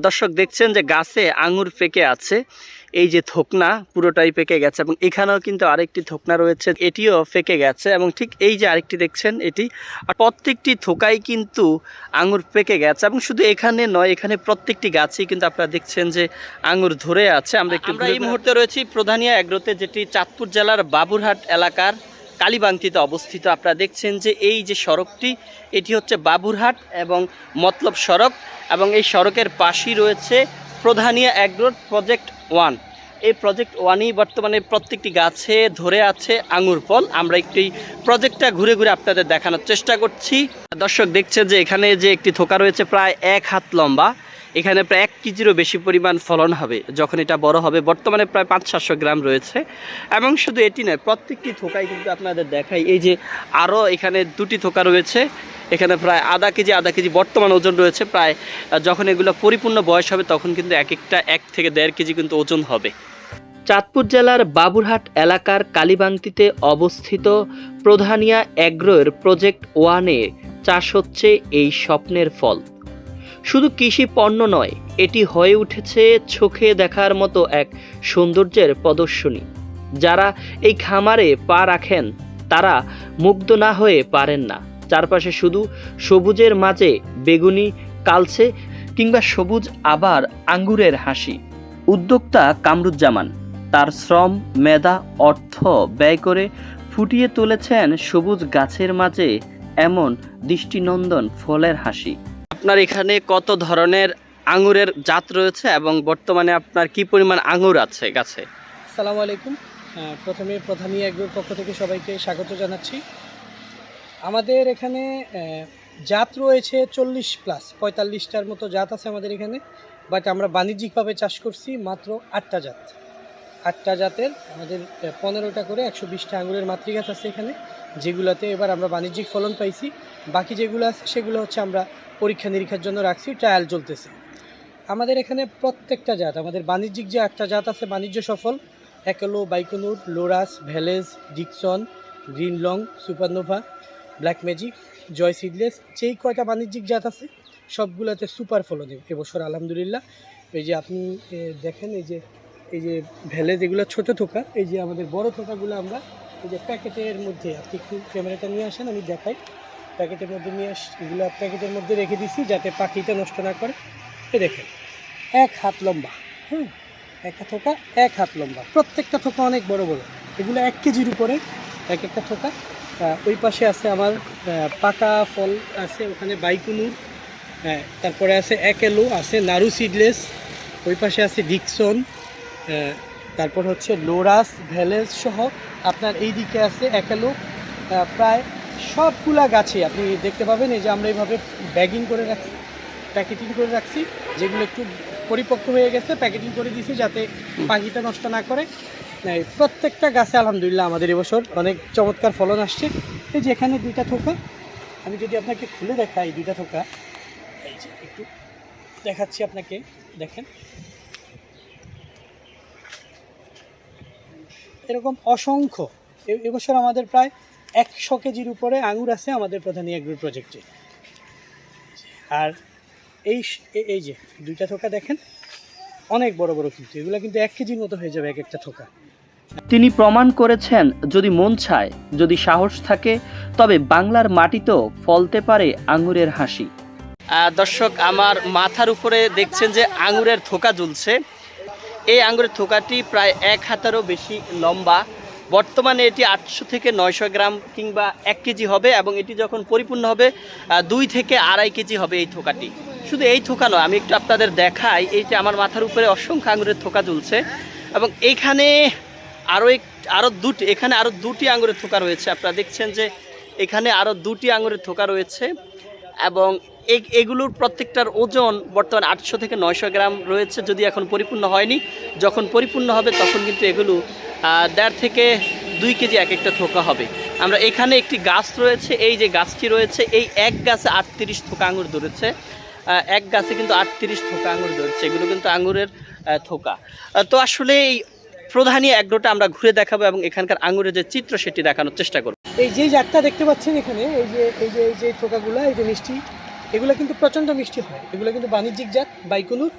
দর্শক দেখছেন যে গাছে আঙুর পেকে আছে এই যে থোকনা পুরোটাই পেকে গেছে এবং এখানেও কিন্তু আরেকটি থোকনা রয়েছে এটিও পেকে গেছে এবং ঠিক এই যে আরেকটি দেখছেন এটি আর প্রত্যেকটি থোকাই কিন্তু আঙুর পেকে গেছে এবং শুধু এখানে নয় এখানে প্রত্যেকটি গাছেই কিন্তু আপনারা দেখছেন যে আঙুর ধরে আছে। আমরা একটু আমরা এই মুহূর্তে রয়েছি প্রধানিয়া এগ্রোতে যেটি চাঁদপুর জেলার বাবুরহাট এলাকার কালীবাংতিতে অবস্থিত। আপনারা দেখছেন যে এই যে সড়কটি, এটি হচ্ছে বাবুরহাট এবং মতলব সড়ক এবং এই সড়কের পাশেই রয়েছে প্রধানিয়া অ্যাগ্রোর প্রজেক্ট ওয়ান এই প্রজেক্ট ওয়ানই বর্তমানে প্রত্যেকটি গাছে ধরে আছে আঙুর ফল। আমরা একটি প্রজেক্টটা ঘুরে ঘুরে আপনাদের দেখানোর চেষ্টা করছি। দর্শক দেখছে যে এখানে যে একটি থোকা রয়েছে, প্রায় এক হাত লম্বা। এখানে প্রায় এক কেজিরও বেশি পরিমাণ ফলন হবে, যখন এটা বড় হবে। বর্তমানে প্রায় পাঁচ সাতশো গ্রাম রয়েছে। এবং শুধু এটি নয়, প্রত্যেকটি থোকাই কিন্তু আপনাদের দেখাই, এই যে আরও এখানে দুটি থোকা রয়েছে। এখানে প্রায় আধা কেজি আধা কেজি বর্তমান ওজন রয়েছে। প্রায় যখন এগুলো পরিপূর্ণ বয়স হবে, তখন কিন্তু এক একটা এক থেকে দেড় কেজি কিন্তু ওজন হবে। চাঁদপুর জেলার বাবুরহাট এলাকার কালীবাংতিতে অবস্থিত প্রধানিয়া অ্যাগ্রোর প্রজেক্ট ওয়ানে চাষ হচ্ছে এই স্বপ্নের ফল। শুধু কৃষি পণ্য নয়, এটি হয়ে উঠেছে চোখে দেখার মতো এক সৌন্দর্যের প্রদর্শনী। যারা এই খামারে পা রাখেন, তারা মুগ্ধ না হয়ে পারেন না। চারপাশে শুধু সবুজের মাঝে বেগুনি কালছে কিংবা সবুজ আবার আঙ্গুরের হাসি। উদ্যোক্তা কামরুজ্জামান তার শ্রম, মেধা, অর্থ ব্যয় করে ফুটিয়ে তুলেছেন সবুজ গাছের মাঝে এমন দৃষ্টিনন্দন ফলের হাসি। আপনার এখানে কত ধরনের আঙুরের জাত রয়েছে এবং বর্তমানে আপনার কি পরিমাণ আঙুর আছে গাছে? আসসালামু আলাইকুম। প্রথমে প্রধানী একগুর পক্ষ থেকে সবাইকে স্বাগত জানাচ্ছি। আমাদের এখানে জাত রয়েছে চল্লিশ প্লাস, পঁয়তাল্লিশটার মতো জাত আছে আমাদের এখানে, বাট আমরা বাণিজ্যিকভাবে চাষ করছি মাত্র আটটা জাত। আটটা জাতের আমাদের পনেরোটা করে একশো বিশটা আঙুরের মাতৃগাছ আছে এখানে, যেগুলোতে এবার আমরা বাণিজ্যিক ফলন পাইছি। বাকি যেগুলো আছে, সেগুলো হচ্ছে আমরা পরীক্ষা নিরীক্ষার জন্য রাখছি, ট্রায়াল চলতেছে। আমাদের এখানে প্রত্যেকটা জাত, আমাদের বাণিজ্যিক যে আটটা জাত আছে, বাণিজ্য সফল, একলো, বাইকনুর, লোরাস ভ্যালেজ Dickson green long supernova, black magic, Joy seedless, যেই কয়টা বাণিজ্যিক জাত আছে, সবগুলোতে সুপার ফলন এবছর আলহামদুলিল্লাহ। এই যে আপনি দেখেন এই যে এই যে ভ্যালেজ এগুলো ছোটো থোকা, এই যে আমাদের বড় থোকাগুলো আমরা এই যে প্যাকেটের মধ্যে, আপনি একটু ক্যামেরাটা নিয়ে আসেন, আমি দেখাই। প্যাকেটের মধ্যে নিয়ে আস, এগুলো প্যাকেটের মধ্যে রেখে দিছি যাতে পাখিটা নষ্ট না করে। এ দেখেন, এক হাত লম্বা, হুম, একটা থোকা, এক হাত লম্বা। প্রত্যেকটা থোকা অনেক বড় বড়। এগুলো এক কেজির উপরে এক একটা থোকা। ওই পাশে আছে আমার পাকা ফল আছে, ওখানে বাইকুনুর হ্যাঁ তারপরে আছে একেলো, আছে নারু সিডলেস, ওই পাশে আছে ডিকসন তারপর হচ্ছে লোরাস ভ্যালেজ সহ আপনার এই দিকে আছে একেলো প্রায় সবগুলা গাছে আপনি দেখতে পাবেন এই যে আমরা এইভাবে ব্যাগিং করে রাখছি প্যাকেটিং করে রাখছি যেগুলো একটু পরিপক্ক হয়ে গেছে প্যাকেটিং করে দিয়েছি যাতে পাখিটা নষ্ট না করে। প্রত্যেকটা গাছে আলহামদুলিল্লাহ আমাদের এবছর অনেক চমৎকার ফলন আসছে। এই যে এখানে দুইটা থোকা আমি যদি আপনাকে খুলে দেখাই দুইটা থোকা এই যে একটু দেখাচ্ছি আপনাকে দেখেন। এরকম অসংখ্য। এবছর আমাদের প্রায় একশো কেজির উপরে আঙুর আছে আমাদের প্রধান এগ্রো প্রজেক্টে আর এই এই যে দুইটা থোকা দেখেন অনেক বড় বড় কিন্তু এগুলো কিন্তু এক কেজির মতো হয়ে যাবে এক একটা থোকা। তিনি প্রমাণ করেছেন যদি মন চায় যদি সাহস থাকে তবে বাংলার মাটিতেও ফলতে পারে আঙুরের হাসি। দর্শক আমার মাথার উপরে দেখছেন যে আঙুরের থোকা ঝুলছে এই আঙুরের থোকাটি প্রায় এক হাতেরও বেশি লম্বা। বর্তমানে এটি আটশো থেকে নয়শো গ্রাম কিংবা এক কেজি হবে এবং এটি যখন পরিপূর্ণ হবে দুই থেকে আড়াই কেজি হবে এই থোকাটি। শুধু এই থোকা নয়, আমি একটু আপনাদের দেখাই এই যে আমার মাথার উপরে অসংখ্য আঙুরের থোকা ঝুলছে এবং এইখানে আরও এক, আরও দুটি, এখানে আরও দুটি আঙুরের থোকা রয়েছে। আপনারা দেখছেন যে এখানে আরও দুটি আঙুরের থোকা রয়েছে। এবং এগুলোর প্রত্যেকটার ওজন বর্তমানে আটশো থেকে নয়শো গ্রাম রয়েছে, যদি এখন পরিপূর্ণ হয়নি। যখন পরিপূর্ণ হবে, তখন কিন্তু এগুলো দেড় থেকে দুই কেজি এক একটা থোকা হবে। আমরা এখানে একটি গাছ রয়েছে, এই যে গাছটি রয়েছে, এই এক গাছে আটত্রিশ থোকা আঙুর ধরেছে। এক গাছে কিন্তু আটত্রিশ থোকা আঙুর ধরেছে, এগুলো কিন্তু আঙুরের থোকা। তো আসলে এই প্রধানী এগ্রোটা আমরা ঘুরে দেখাবো এবং এখানকার আঙুরের যে চিত্র সেটি দেখানোর চেষ্টা করব। এই যে জাতটা দেখতে পাচ্ছেন এখানে এই যে এই যে এই যে থোকাগুলো এই যে মিষ্টি এগুলো কিন্তু প্রচণ্ড মিষ্টি হয়। এগুলো কিন্তু বাণিজ্যিক জাত বাইকুনুর।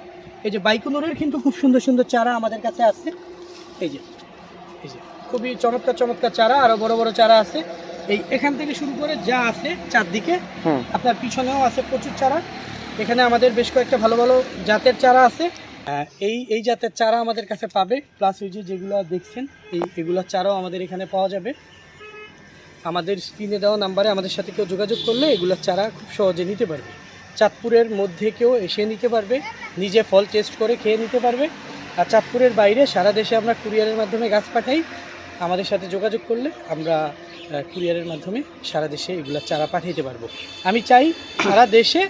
এই যে বাইকুনুরের কিন্তু খুব সুন্দর সুন্দর চারা আমাদের কাছে আছে। এই যে এই যে খুবই চমৎকার চমৎকার চারা আরও বড় বড় চারা আছে। এই এখান থেকে শুরু করে যা আছে চারদিকে আপনার পিছনেও আছে প্রচুর চারা। এখানে আমাদের বেশ কয়েকটা ভালো ভালো জাতের চারা আছে। এই এই জাতের চারা আমাদের কাছে পাবে প্লাস ওই যে যেগুলো দেখছেন, এই এগুলোর চারাও আমাদের এখানে পাওয়া যাবে। আমাদের স্ক্রিনে দেওয়া নাম্বারে আমাদের সাথে কেউ যোগাযোগ করলে এগুলোর চারা খুব সহজে নিতে পারবে। চাঁদপুরের মধ্যে কেউ এসে নিতে পারবে, নিজে ফল টেস্ট করে খেয়ে নিতে পারবে। আর চাঁদপুরের বাইরে, সারা দেশে আমরা কুরিয়ারের মাধ্যমে গাছ পাঠাই। আমাদের সাথে যোগাযোগ করলে আমরা কুরিয়ারের মাধ্যমে সারা দেশে এগুলোর চারা পাঠাইতে পারব। আমি চাই সারা দেশে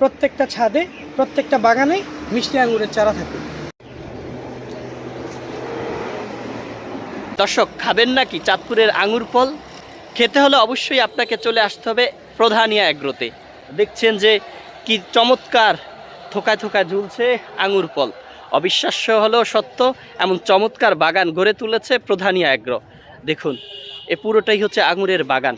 প্রত্যেকটা ছাদে, প্রত্যেকটা বাগানে মিষ্টি আঙুরের চারা থাকে। দর্শক, খাবেন নাকি চাঁদপুরের আঙুর ফল? খেতে হলে অবশ্যই আপনাকে চলে আসতে হবে প্রধানিয়া এগ্রোতে। দেখছেন যে কি চমৎকার থোকায় থোকায় ঝুলছে আঙুর ফল। অবিশ্বাস্য হলেও সত্য, এমন চমৎকার বাগান গড়ে তুলেছে প্রধানিয়া এগ্রো। দেখুন, এ পুরোটাই হচ্ছে আঙুরের বাগান।